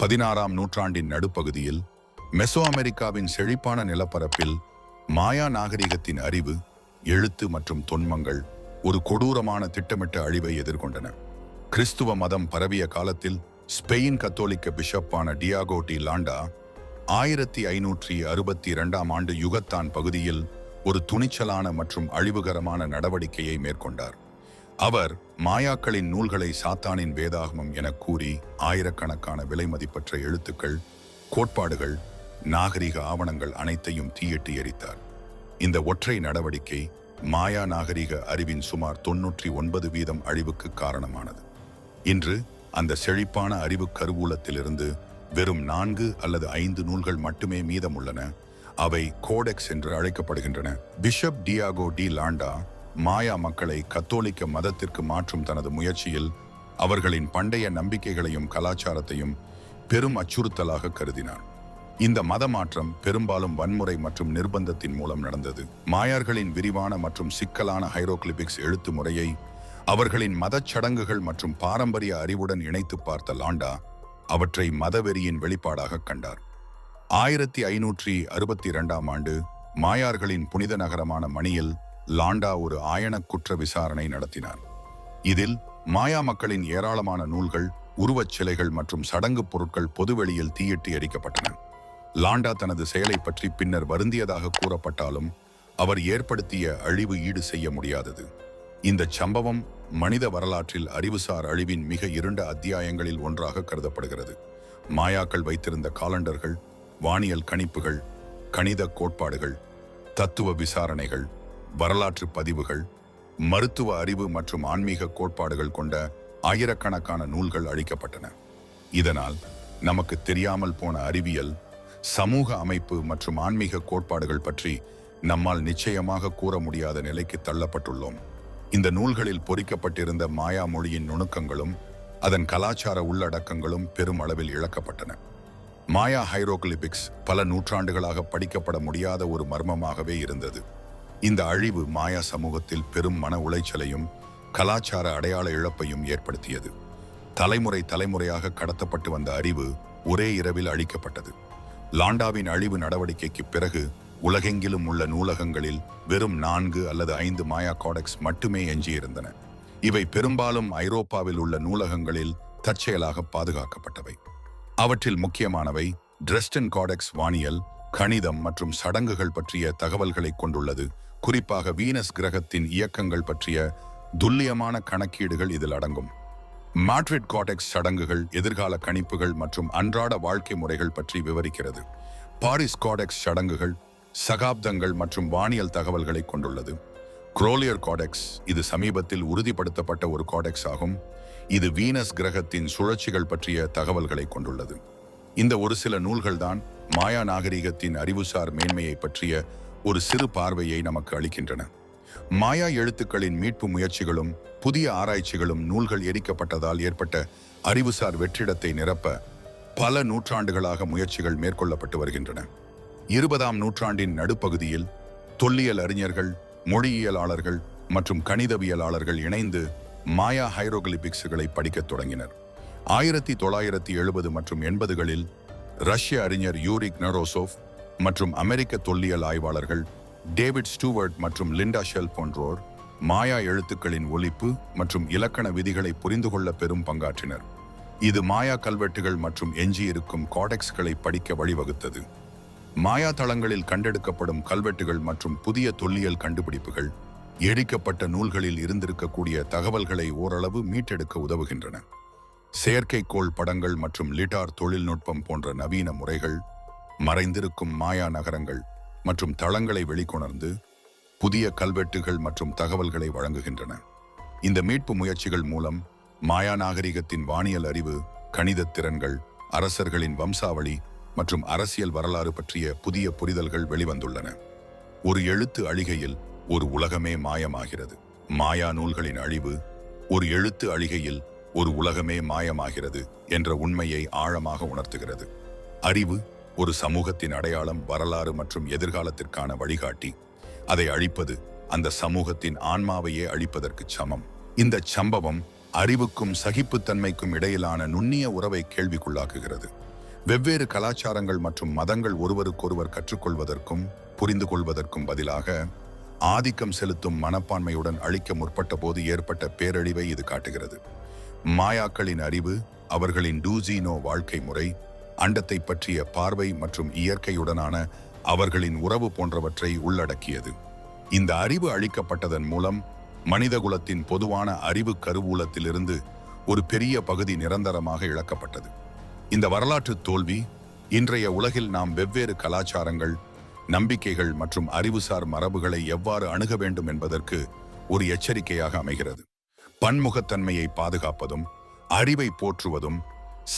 பதினாறாம் நூற்றாண்டின் நடுப்பகுதியில் மெசோ அமெரிக்காவின் செழிப்பான நிலப்பரப்பில் மாயா நாகரிகத்தின் அறிவு எழுத்து மற்றும் தொன்மங்கள் ஒரு கொடூரமான திட்டமிட்ட அழிவை எதிர்கொண்டன. கிறிஸ்துவ மதம் பரவிய காலத்தில் ஸ்பெயின் கத்தோலிக்க பிஷப்பான டியாகோ டி லாண்டா ஆயிரத்தி ஐநூற்றி அறுபத்தி இரண்டாம் ஆண்டு யுகத்தான் பகுதியில் ஒரு துணிச்சலான மற்றும் அழிவுகரமான நடவடிக்கையை மேற்கொண்டார். அவர் மாயாக்களின் நூல்களை சாத்தானின் வேதாகமம் என கூறி ஆயிரக்கணக்கான விலைமதிப்பற்ற எழுத்துக்கள் கோட்பாடுகள் நாகரிக ஆவணங்கள் அனைத்தையும் தீயிட்டு எரித்தார். இந்த ஒற்றை நடவடிக்கை மாயா நாகரிக அறிவின் சுமார் தொன்னூற்றி ஒன்பது வீதம் அழிவுக்கு காரணமானது. இன்று அந்த செழிப்பான அறிவு கருவூலத்திலிருந்து வெறும் நான்கு அல்லது ஐந்து நூல்கள் மட்டுமே மீதமுள்ளன. அவை கோடெக்ஸ் என்று அழைக்கப்படுகின்றன. Bishop Diego de Landa Maya மக்களை கத்தோலிக்க மதத்திற்கு மாற்றும் தனது முயற்சியில் அவர்களின் பண்டைய நம்பிக்கைகளையும் கலாச்சாரத்தையும் பெரும் அச்சுறுத்தலாக கருதினார். இந்த மத மாற்றம் பெரும்பாலும் வன்முறை மற்றும் நிர்பந்தத்தின் மூலம் நடந்தது. மாயார்களின் விரிவான மற்றும் சிக்கலான ஹைரோகிளிபிக்ஸ் எழுத்து முறையை அவர்களின் மதச் சடங்குகள் மற்றும் பாரம்பரிய அறிவுடன் இணைத்து பார்த்த லாண்டா அவற்றை மதவெறியின் வெளிப்பாடாக கண்டார். ஆயிரத்தி ஐநூற்றி அறுபத்தி இரண்டாம் ஆண்டு மாயார்களின் புனித நகரமான மணியில் லாண்டா ஒரு ஆயனக் குற்ற விசாரணை நடத்தினார். இதில் மாயா மக்களின் ஏராளமான நூல்கள் உருவச் சிலைகள் மற்றும் சடங்கு பொருட்கள் பொதுவெளியில் தீயிட்டு எரிக்கப்பட்டன. லாண்டா தனது செயலை பற்றி பின்னர் வருந்தியதாக கூறப்பட்டாலும் அவர் ஏற்படுத்திய அழிவு ஈடு செய்ய முடியாதது. இந்த சம்பவம் மனித வரலாற்றில் அறிவுசார் அழிவின் மிக இருண்ட அத்தியாயங்களில் ஒன்றாக கருதப்படுகிறது. மாயாக்கள் வைத்திருந்த காலண்டர்கள் வானியல் கணிப்புகள் கணித கோட்பாடுகள் தத்துவ விசாரணைகள் வரலாற்று பதிவுகள் மருத்துவ அறிவு மற்றும் ஆன்மீக கோட்பாடுகள் கொண்ட ஆயிரக்கணக்கான நூல்கள் அழிக்கப்பட்டன. இதனால் நமக்கு தெரியாமல் போன அறிவியல் சமூக அமைப்பு மற்றும் ஆன்மீக கோட்பாடுகள் பற்றி நம்மால் நிச்சயமாக கூற முடியாத நிலைக்கு தள்ளப்பட்டுள்ளோம். இந்த நூல்களில் பொறிக்கப்பட்டிருந்த மாயா மொழியின் நுணுக்கங்களும் அதன் கலாச்சார உள்ளடக்கங்களும் பெரும் அளவில் இழக்கப்பட்டன. மாயா ஹைரோகிளிபிக்ஸ் பல நூற்றாண்டுகளாக படிக்கப்பட முடியாத ஒரு மர்மமாகவே இருந்தது. இந்த அழிவு மாயா சமூகத்தில் பெரும் மன உளைச்சலையும் கலாச்சார அடையாள இழப்பையும் ஏற்படுத்தியது. தலைமுறை தலைமுறையாக கடத்தப்பட்டு வந்த அறிவு ஒரே இரவில் அழிக்கப்பட்டது. லாண்டாவின் அழிவு நடவடிக்கைக்கு பிறகு உலகெங்கிலும் உள்ள நூலகங்களில் வெறும் நான்கு அல்லது ஐந்து மாயா காடெக்ஸ் மட்டுமே எஞ்சியிருந்தன. இவை பெரும்பாலும் ஐரோப்பாவில் உள்ள நூலகங்களில் தற்செயலாக பாதுகாக்கப்பட்டவை. அவற்றில் முக்கியமானவை டிரெஸ்டன் காடெக்ஸ் வானியல் கணிதம் மற்றும் சடங்குகள் பற்றிய தகவல்களை கொண்டுள்ளது குறிப்பாக வீனஸ் கிரகத்தின் இயக்கங்கள் பற்றிய துல்லியமான கணக்கீடுகள் இதில் அடங்கும். மாட்ரிட் காடெக்ஸ் சடங்குகள் எதிர்கால கணிப்புகள் மற்றும் அன்றாட வாழ்க்கை முறைகள் பற்றி விவரிக்கிறது. பாரிஸ் காடெக்ஸ் சடங்குகள் சகாப்தங்கள் மற்றும் வானியல் தகவல்களை கொண்டுள்ளது. குரோலியர் காடெக்ஸ் இது சமீபத்தில் உறுதிப்படுத்தப்பட்ட ஒரு காடெக்ஸ் ஆகும். இது வீனஸ் கிரகத்தின் சுழற்சிகள் பற்றிய தகவல்களை கொண்டுள்ளது. இந்த ஒரு சில நூல்கள்தான் மாயா நாகரிகத்தின் அறிவுசார் மேன்மையை பற்றிய ஒரு சிறு பார்வையை நமக்கு அளிக்கின்றன. மாயா எழுத்துக்களின் மீட்பு முயற்சிகளும் புதிய ஆராய்ச்சிகளும் நூல்கள் எரிக்கப்பட்டதால் ஏற்பட்ட அறிவுசார் வெற்றிடத்தை நிரப்ப பல நூற்றாண்டுகளாக முயற்சிகள் மேற்கொள்ளப்பட்டு வருகின்றன. இருபதாம் நூற்றாண்டின் நடுப்பகுதியில் தொல்லியல் அறிஞர்கள் மொழியியலாளர்கள் மற்றும் கணிதவியலாளர்கள் இணைந்து மாயா ஹைரோகிளிபிக்ஸுகளை படிக்கத் தொடங்கினர். ஆயிரத்தி தொள்ளாயிரத்தி எழுபது மற்றும் எண்பதுகளில் ரஷ்ய அறிஞர் யூரிக் நரோசோவ் மற்றும் அமெரிக்க தொல்லியல் ஆய்வாளர்கள் டேவிட் ஸ்டூவர்ட் மற்றும் லிண்டா ஷெல் போன்றோர் மாயா எழுத்துக்களின் ஒழிப்பு மற்றும் இலக்கண விதிகளை புரிந்து கொள்ள பெரும் பங்காற்றினர். இது மாயா கல்வெட்டுகள் மற்றும் எஞ்சியிருக்கும் காடெக்ஸ்களை படிக்க வழிவகுத்தது. மாயா தளங்களில் கண்டெடுக்கப்படும் கல்வெட்டுகள் மற்றும் புதிய தொல்லியல் கண்டுபிடிப்புகள் எரிக்கப்பட்ட நூல்களில் இருந்திருக்கக்கூடிய தகவல்களை ஓரளவு மீட்டெடுக்க உதவுகின்றன. செயற்கைக்கோள் படங்கள் மற்றும் லிட்டார் தொழில்நுட்பம் போன்ற நவீன முறைகள் மறைந்திருக்கும் மாயா நகரங்கள் மற்றும் தளங்களை வெளிக்கொணர்ந்து புதிய கல்வெட்டுகள் மற்றும் தகவல்களை வழங்குகின்றன. இந்த மீட்பு முயற்சிகள் மூலம் மாயா நாகரிகத்தின் வானியல் அறிவு கணித திறன்கள் அரசர்களின் வம்சாவளி மற்றும் அரசியல் வரலாறு பற்றிய புதிய புரிதல்கள் வெளிவந்துள்ளன. ஒரு எழுத்து அழிகையில் ஒரு உலகமே மாயமாகிறது. மாயா நூல்களின் அழிவு ஒரு எழுத்து அழிகையில் ஒரு உலகமே மாயமாகிறது என்ற உண்மையை ஆழமாக உணர்த்துகிறது. அறிவு ஒரு சமூகத்தின் அடையாளம் வரலாறு மற்றும் எதிர்காலத்திற்கான வழிகாட்டி. அதை அழிப்பது அந்த சமூகத்தின் ஆன்மாவையே அழிப்பதற்கு சமம். இந்த சம்பவம் அறிவுக்கும் சகிப்புத்தன்மைக்கும் இடையிலான நுண்ணிய உறவை கேள்விக்குள்ளாக்குகிறது. வெவ்வேறு கலாச்சாரங்கள் மற்றும் மதங்கள் ஒருவருக்கொருவர் கற்றுக்கொள்வதற்கும் புரிந்து கொள்வதற்கும் பதிலாக ஆதிக்கம் செலுத்தும் மனப்பான்மையுடன் அழிக்க முற்பட்ட போது ஏற்பட்ட பேரழிவை இது காட்டுகிறது. மாயாக்களின் அறிவு அவர்களின் டூசினோ வாழ்க்கை முறை அண்டத்தை பற்றிய பார்வை மற்றும் இயற்கையுடனான அவர்களின் உறவு போன்றவற்றை உள்ளடக்கியது. இந்த அறிவு அளிக்கப்பட்டதன் மூலம் மனிதகுலத்தின் பொதுவான அறிவு கருவூலத்திலிருந்து ஒரு பெரிய பகுதி நிரந்தரமாக இழக்கப்பட்டது. இந்த வரலாற்று தோல்வி இன்றைய உலகில் நாம் வெவ்வேறு கலாச்சாரங்கள் நம்பிக்கைகள் மற்றும் அறிவுசார் மரபுகளை எவ்வாறு அணுக வேண்டும் என்பதற்கு ஒரு எச்சரிக்கையாக அமைகிறது. பன்முகத்தன்மையை பாதுகாப்பதும் அறிவை போற்றுவதும்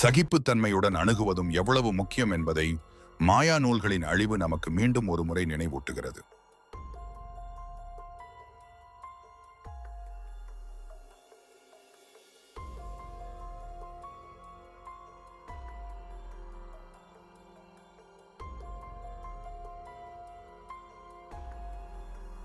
சகிப்புத்தன்மையுடன் அணுகுவதும் எவ்வளவு முக்கியம் என்பதை மாயா நூல்களின் அழிவு நமக்கு மீண்டும் ஒரு முறை நினைவூட்டுகிறது.